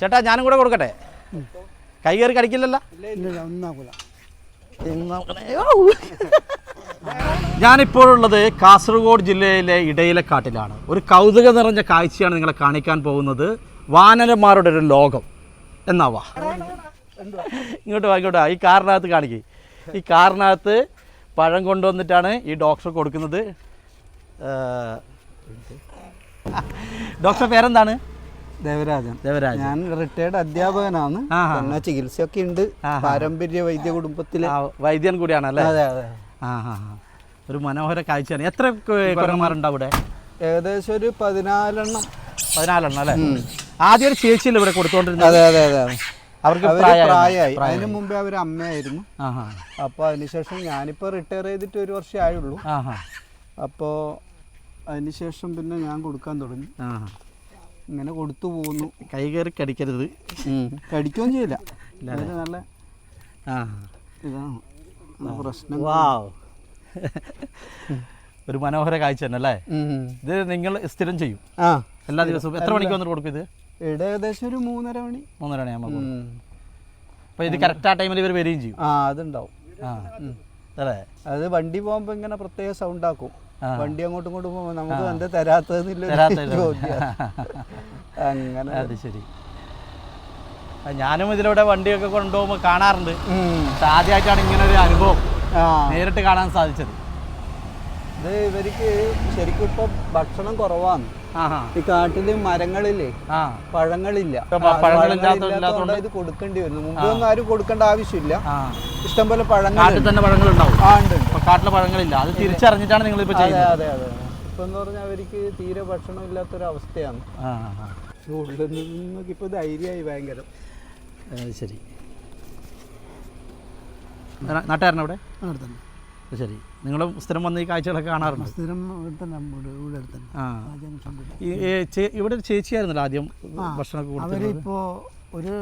ചേട്ടാ ഞാനും കൂടെ കൊടുക്കട്ടെ? കൈ കയറി കടിക്കില്ലല്ലോ? ഞാനിപ്പോഴുള്ളത് കാസർഗോഡ് ജില്ലയിലെ ഇടയിലക്കാട്ടിലാണ്. ഒരു കൗതുക നിറഞ്ഞ കാഴ്ചയാണ് നിങ്ങളെ കാണിക്കാൻ പോകുന്നത്. വാനരന്മാരുടെ ഒരു ലോകം. എന്നാവാ? ഇങ്ങോട്ട് വാ ഇങ്ങോട്ട് വാ. ഈ കാറിനകത്ത് കാണിക്കേ. ഈ കാറിനകത്ത് പഴം കൊണ്ടുവന്നിട്ടാണ് ഈ ഡോക്ടർ കൊടുക്കുന്നത്. ഡോക്ടറെ ഡോക്ടർ പേരെന്താണ്? ദേവരാജൻ. ദേവരാജൻ. ഞാൻ റിട്ടയർഡ് അധ്യാപകനാണ്. പിന്നെ ചികിത്സയൊക്കെ ഉണ്ട്. പാരമ്പര്യ വൈദ്യ കുടുംബത്തിലെ. വൈദ്യൻ കൂടിയാണ് അല്ലേ അതെ അതെ. ആ. ഒരു മനോഹര കാഴ്ചയാണ്. എത്ര കുരങ്ങന്മാരുണ്ട് അവിടെ? ഏകദേശം ഒരു പതിനാലെണ്ണം. പതിനാലെണ്ണം അല്ലേ? ആദ്യം ഒരു ചേച്ചിയിൽ ഇവിടെ കൊടുത്തോണ്ടിരുന്നത്? അതെ അതെ അതെ അവർക്ക് പ്രായമായി. അതിനു മുമ്പേ അവർ അമ്മയായിരുന്നു. അപ്പോൾ അതിനുശേഷം ഞാനിപ്പോൾ റിട്ടയർ ചെയ്തിട്ട് ഒരു വർഷം ആയുള്ളൂ. അപ്പോൾ അതിനുശേഷം പിന്നെ ഞാൻ കൊടുക്കാൻ തുടങ്ങി. ഇങ്ങനെ കൊടുത്തു പോകുന്നു കൈ കയറി കടിക്കരുത്. കടിക്കുകയും ചെയ്യില്ല. നല്ല ആ. ഇതാണ്. പ്രശ്നം. വാവ്. ഒരു മനോഹര കാഴ്ച തന്നെ അല്ലേ? ഇത് നിങ്ങൾ സ്ഥിരം ചെയ്യും. ആ. എല്ലാ ദിവസവും എത്ര മണിക്ക് വന്നിട്ട് കൊടുക്കും ഇത്? ഇവിടെ ഏകദേശം ഒരു മൂന്നര മണി. മൂന്നര മണിയാകുമ്പോൾ ഉം. അപ്പോൾ ഇത് കറക്റ്റ് ആ ടൈമിൽ ഇവർ വരികയും ചെയ്യും. ആ അതുണ്ടാവും. ആ. അല്ലേ? അത് വണ്ടി പോകുമ്പോൾ ഇങ്ങനെ പ്രത്യേക സൗണ്ട് ആക്കും. വണ്ടി അങ്ങോട്ടും ഇങ്ങോട്ടും പോകുമ്പോൾ നമുക്ക് എന്താ തരാത്തതെന്നില്ല. ചോദ്യം അങ്ങനെ. അത് ശരി. ഞാനും ഇതിലൂടെ വണ്ടിയൊക്കെ കൊണ്ടുപോകുമ്പോൾ കാണാറുണ്ട്. ആദ്യമായിട്ടാണ് ഇങ്ങനെ ഒരു അനുഭവം നേരിട്ട് കാണാൻ സാധിച്ചത്. ഇത് ഇവർക്ക് ശരിക്കും ഇപ്പൊ ഭക്ഷണം കുറവാണ്. ഈ കാട്ടിൽ മരങ്ങളില്ലേ? പഴങ്ങളില്ല. പഴങ്ങളില്ലാത്തതുകൊണ്ട് ഇത് കൊടുക്കേണ്ടി വരുന്നു മുമ്പൊന്നും ആരും കൊടുക്കേണ്ട ആവശ്യമില്ല. ഇഷ്ടംപോലെ പഴങ്ങൾ കാട്ടിൽ തന്നെ പഴങ്ങളുണ്ടാവും. ആ ഉണ്ട്. കാട്ടിലെ പഴങ്ങളില്ല. അത് തിരിച്ചറിഞ്ഞിട്ടാണ് നിങ്ങൾ ഇപ്പൊ അതെ അതെ അതെ. ഇപ്പൊ എന്ന് പറഞ്ഞാൽ അവർക്ക് തീരെ ഭക്ഷണം ഇല്ലാത്തൊരു അവസ്ഥയാണ്. ഉള്ളിൽ നിന്നൊക്കെ ഇപ്പൊ ധൈര്യമായി ഭയങ്കര. ശരി. നാട്ടുകാരനവിടെ? നാട്ടുകാരനാ അവിടെ തന്നെ. ശരി. നിങ്ങൾ സ്ഥിരം വന്ന് ഈ കാഴ്ചകളൊക്കെ കാണാറുണ്ട്? സ്ഥിരം ഇവിടെ തന്നെ ഇവിടെ അടുത്ത് ആ. ഈ ചേ- ഇവിടെ ഒരു ചേച്ചിയായിരുന്നല്ലോ ആദ്യം ഭക്ഷണമൊക്കെ കൊടുത്തത് അവരിപ്പോ ഒരു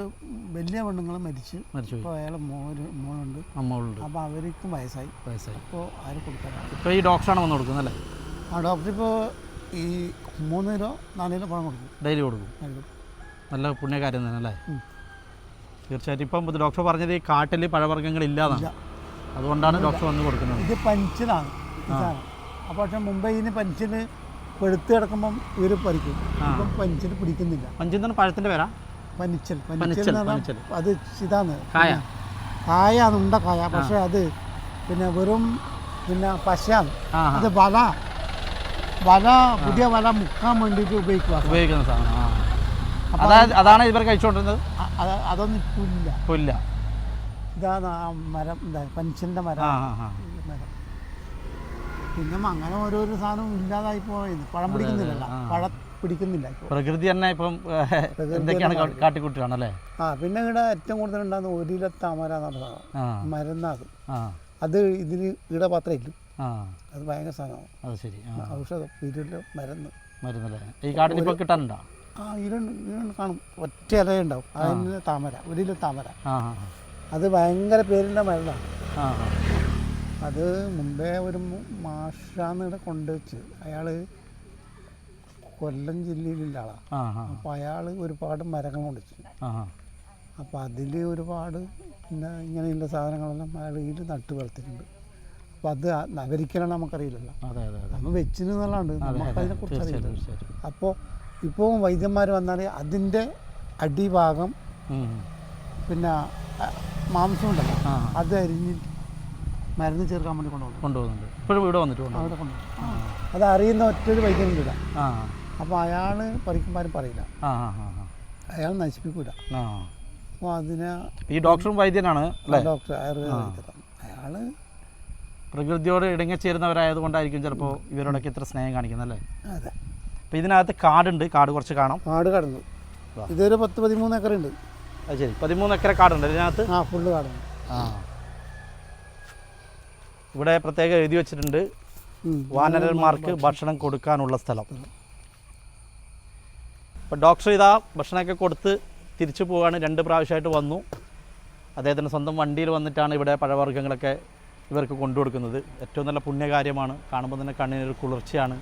വലിയ പെണ്ണുങ്ങൾ മരിച്ച്. മരിച്ചു ഇപ്പോൾ അയാളെ മോര് മോനുണ്ട് അമ്മകളുണ്ട് അപ്പോൾ അവർക്കും വയസ്സായി. വയസ്സായി. അപ്പോൾ ആര് കൊടുക്കാനാണ്. ഇപ്പോൾ ഈ ഡോക്ടറാണ് വന്ന് കൊടുക്കുന്നത് അല്ലേ? ആ ഡോക്ടർ ഇപ്പോൾ ഈ മൂന്ന് കിലോ നാല് കിലോ പഴം കൊടുക്കും. ഡെയിലി കൊടുക്കും. നല്ല പുണ്യകാര്യം തന്നെ അല്ലേ? ഉം. തീർച്ചയായിട്ടും. ഇപ്പം ഇത് ഡോക്ടർ പറഞ്ഞത് ഈ കാട്ടിൽ പഴവർഗങ്ങൾ ഇല്ലാതാണ് അതുകൊണ്ടാണ് ഡോക്ടർ വന്ന് കൊടുക്കുന്നത്. ഇത് പഞ്ചിലാണ് ഇതാണ്. അപ്പോൾ പക്ഷേ മുമ്പേ ഇതിന് പഞ്ചിന് പെടുത്ത് കിടക്കുമ്പം ഇവർ പറിക്കും. ഇപ്പം പഞ്ചിന് പിടിക്കുന്നില്ല. പഞ്ചിന്ന് പഴത്തിന്റെ പേരാ? പനിച്ചൽ. പനിച്ചൽ, അത് ഇതാണ്. കായ. കായാണ് ഉണ്ട കായ. പക്ഷേ അത് പിന്നെ വെറും പിന്നെ പശയാണ്. അത് വല. വല പുതിയ വല മുക്കാൻ വേണ്ടിയിട്ട് ഉപയോഗിക്കുക ഉപയോഗിക്കുന്ന സാധനം അതായത് അതാണ് ഇവർ കഴിച്ചുകൊണ്ടിരുന്നത്? അതൊന്നും പുല്ല ഇല്ല. പുല്ല ഇതാണ് ആ മരം എന്താ പനിച്ചിന്റെ മരം. ആ ആ ആ. ഈ മരം. പിന്നെ അങ്ങനെ ഓരോരോ സാധനവും ഇല്ലാതായി പോയത് പഴം പിടിക്കുന്നില്ല. പഴം പിടിക്കുന്നില്ല ഇപ്പോൾ. പ്രകൃതി തന്നെ ഇപ്പം ഏഹ്, എന്തൊക്കെയാണ് കാ- കാട്ടിക്കൂട്ടുകയാണല്ലേ ആ പിന്നെ ഇവിടെ ഏറ്റവും കൂടുതൽ ഉണ്ടാകുന്ന ഒരില താമര എന്ന് പറഞ്ഞ സാധനം ആ. മരുന്നാത് ആ. അത് ഇതിന് ഇവിടെ പാത്രം ഇല്ല. ആ. അത് ഭയങ്കര സാധനമാണ്. അത് ശരി. ആ. ഔഷധം ഇരുൾ മരുന്ന്. മരുന്നല്ലേ ഈ കാട്ടിൽ ഇപ്പോൾ കിട്ടാനുണ്ടോ? ആ ഇരുണ്ട് ഇരുണ്ട് കാണും. ഒറ്റ ഇലയുണ്ടാവും അതിന് താമര ഒരില താമര. ആ ആ. അത് ഭയങ്കര പേരിന്റെ മരുന്നാണ് ആ അത് മുമ്പേ ഒരു മാഷാന്ന് ഇവിടെ കൊണ്ടുവച്ച് അയാൾ കൊല്ലം ജില്ലയിലുള്ള ആളാണ് അപ്പോൾ അയാൾ ഒരുപാട് മരങ്ങൾ കൊണ്ടുവച്ചു. അപ്പോൾ അതിൽ ഒരുപാട് പിന്നെ ഇങ്ങനെയുള്ള സാധനങ്ങളെല്ലാം അയാൾ ഇതിൽ നട്ട് വളർത്തിയിട്ടുണ്ട്. അപ്പോൾ അത് നഗരിക്കലാണ് നമുക്കറിയില്ലല്ലോ. നമ്മൾ വെച്ചിന് എന്നുള്ളതുണ്ട് നമുക്കതിനെ കുറിച്ച് അറിയില്ല അപ്പോൾ ഇപ്പോൾ വൈദ്യന്മാർ വന്നാൽ അതിന്റെ അടിഭാഗം പിന്നെ മാംസം ഉണ്ടല്ലോ അത് അരിഞ്ഞ് മരുന്ന് ചേർക്കാൻ വേണ്ടി കൊണ്ടുപോകും കൊണ്ടുപോകുന്നുണ്ട്. ഇപ്പോഴും ഇവിടെ വന്നിട്ട് അവിടെ കൊണ്ടുപോകും അത് അറിയുന്ന ഒറ്റൊരു വൈദ്യനുണ്ട് ഇല്ല. അപ്പോൾ അയാൾ പറിക്കുമ്പോൾ പറയില്ല. അയാൾ നശിപ്പിക്കൂല. അപ്പോൾ അതിനെ ഈ ഡോക്ടറും വൈദ്യനാണ് ഡോക്ടർ ആയുർവേദ വൈദ്യരാണ്. അയാൾ പ്രകൃതിയോട് ഇടങ്ങിച്ചേരുന്നവരായതുകൊണ്ടായിരിക്കും ചിലപ്പോൾ ഇവരോടൊക്കെ ഇത്ര സ്നേഹം കാണിക്കുന്നത് അല്ലേ? അതെ. അപ്പോൾ ഇതിനകത്ത് കാടുണ്ട്. കാട് കുറച്ച് കാണാം. കാട് കടന്നു. ഇതൊരു പത്ത് പതിമൂന്ന് ഏക്കർ ഉണ്ട് അത് ശരി. പതിമൂന്ന് എക്കര കാടുണ്ട് ഇതിനകത്ത്? ആ ഫുള്ള് കടന്നു ആ. ഇവിടെ പ്രത്യേകം എഴുതി വെച്ചിട്ടുണ്ട്. വാനരന്മാർക്ക് ഭക്ഷണം കൊടുക്കാനുള്ള സ്ഥലം. അപ്പോൾ ഡോക്ടർ ഇതാ ഭക്ഷണമൊക്കെ കൊടുത്ത് തിരിച്ചു പോവാണ്. രണ്ട് പ്രാവശ്യമായിട്ട് വന്നു. അദ്ദേഹത്തിന്റെ സ്വന്തം വണ്ടിയിൽ വന്നിട്ടാണ് ഇവിടെ പഴവർഗങ്ങളൊക്കെ ഇവർക്ക് കൊണ്ടുകൊടുക്കുന്നത്. ഏറ്റവും നല്ല പുണ്യകാര്യമാണ്. കാണുമ്പോൾ തന്നെ കണ്ണിനൊരു കുളിർച്ചയാണ്.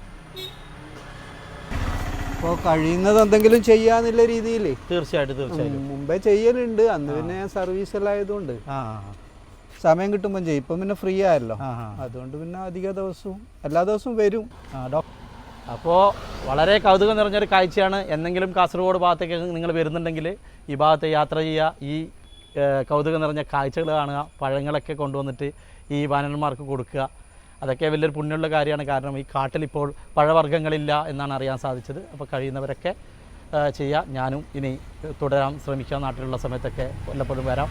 അപ്പോൾ കഴിയുന്നത് എന്തെങ്കിലും ചെയ്യാന്നുള്ള രീതിയിൽ തീർച്ചയായിട്ടും തീർച്ചയായിട്ടും. മുമ്പേ ചെയ്യലുണ്ട്. അന്ന് പിന്നെ സർവീസിലായതുകൊണ്ട് സമയം കിട്ടുമ്പോൾ ചെയ്യും. ഇപ്പം പിന്നെ ഫ്രീ ആയല്ലോ. അതുകൊണ്ട് പിന്നെ അധിക ദിവസവും എല്ലാ ദിവസവും വരും. അപ്പോൾ വളരെ കൗതുകം നിറഞ്ഞൊരു കാഴ്ചയാണ്. എന്തെങ്കിലും കാസർഗോഡ് ഭാഗത്തേക്ക് നിങ്ങൾ വരുന്നുണ്ടെങ്കിൽ ഈ ഭാഗത്ത് യാത്ര ചെയ്യുക. ഈ കൗതുകം നിറഞ്ഞ കാഴ്ചകൾ കാണുക. പഴങ്ങളൊക്കെ കൊണ്ടുവന്നിട്ട് ഈ വാനന്മാർക്ക് കൊടുക്കുക. അതൊക്കെ വലിയൊരു പുണ്യമുള്ള കാര്യമാണ്. കാരണം ഈ കാട്ടിൽ ഇപ്പോൾ പഴവർഗങ്ങളില്ല എന്നാണ് അറിയാൻ സാധിച്ചത്. അപ്പോൾ കഴിയുന്നവരൊക്കെ ചെയ്യുക ഞാനും ഇനി തുടരാൻ ശ്രമിക്കാം. നാട്ടിലുള്ള സമയത്തൊക്കെ വല്ലപ്പോഴും വരാം.